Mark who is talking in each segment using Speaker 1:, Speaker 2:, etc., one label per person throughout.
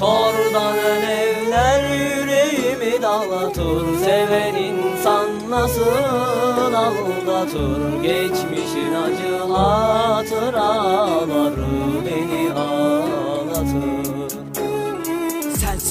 Speaker 1: Kordan alevler yüreğimi dağlatır. Seven insan nasıl aldatır? Geçmişin acı hatıraları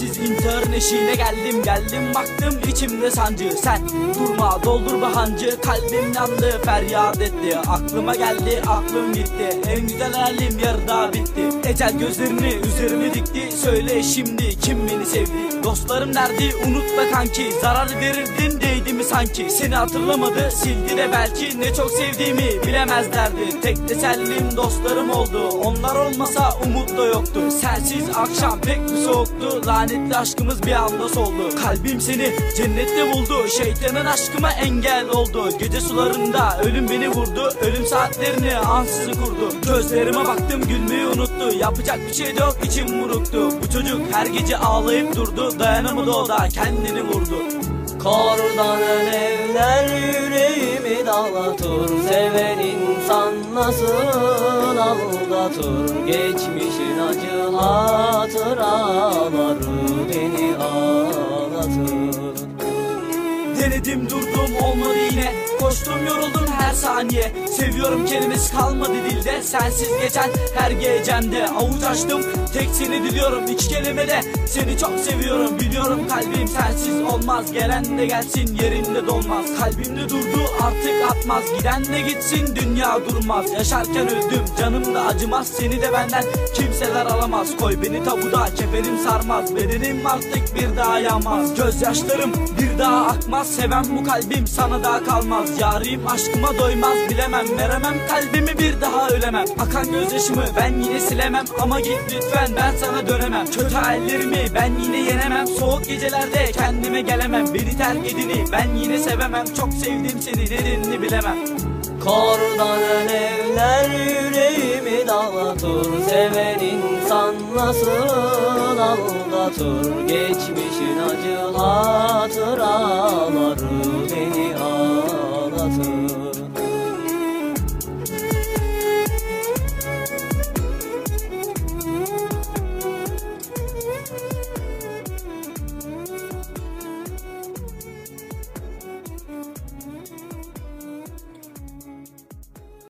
Speaker 2: Sensiz intihar eşiğine geldim geldim baktım içimde sancı. Sen durma doldur bahancı. Kalbim yandı feryat etti. Aklıma geldi aklım gitti. En güzel halim yarıda bitti. Ecel gözlerini üzerime dikti. Söyle şimdi kim beni sevdi? Dostlarım derdi unutma kanki. Zarar verirdin değdi mi sanki? Seni hatırlamadı sildi de belki. Ne çok sevdiğimi bilemezlerdi. Tek tesellim dostlarım oldu. Onlar olmasa umut da yoktu. Sensiz akşam pek mi soğuktu lanetli aşkımız bir anda soldu. Kalbim seni cennette buldu. Şeytanın aşkıma engel oldu. Gece sularında ölüm beni vurdu. Ölüm saatlerini ansızın kurdu Gözlerime baktım gülmeyi unuttu. Yapacak bir şey yok içim buruktu. Bu çocuk her gece ağlayıp durdu. Dayanamadı o da kendini vurdu.
Speaker 1: Kordan alevler yüreğimi dağlatır Seven insan nasıl? Aldatır Geçmişin acı hatıraları
Speaker 2: Denedim durdum olmadı yine. Koştum yoruldum her saniye. Seviyorum kelimesi kalmadı dilde. Sensiz geçen her gecemde Avuç açtım. Tek seni diliyorum İki kelimede seni çok seviyorum Biliyorum kalbim sensiz olmaz. Gelen de gelsin yerinde dolmaz. Kalbimde durdu artık atmaz. Giden de gitsin dünya durmaz. Yaşarken öldüm canım da acımaz. Seni de benden kimseler alamaz. Koy beni tabuda kefenim sarmaz. Bedenim artık bir daha yanmaz. Gözyaşlarım bir daha akmaz Seven bu kalbim sana daha kalmaz. Yarim aşkıma doymaz bilemem Veremem. Kalbimi bir daha ölemem. Akan gözyaşımı ben yine silemem. Ama git lütfen ben sana dönemem. Kötü hallerimi ben yine yenemem. Soğuk gecelerde kendime gelemem. Beni terk edini ben yine sevemem. Çok sevdim seni nedenini bilemem.
Speaker 1: Kordan alevler yüreğimi dağlatır Seven insan nasıl aldatır? Geçmişin acı hatıraları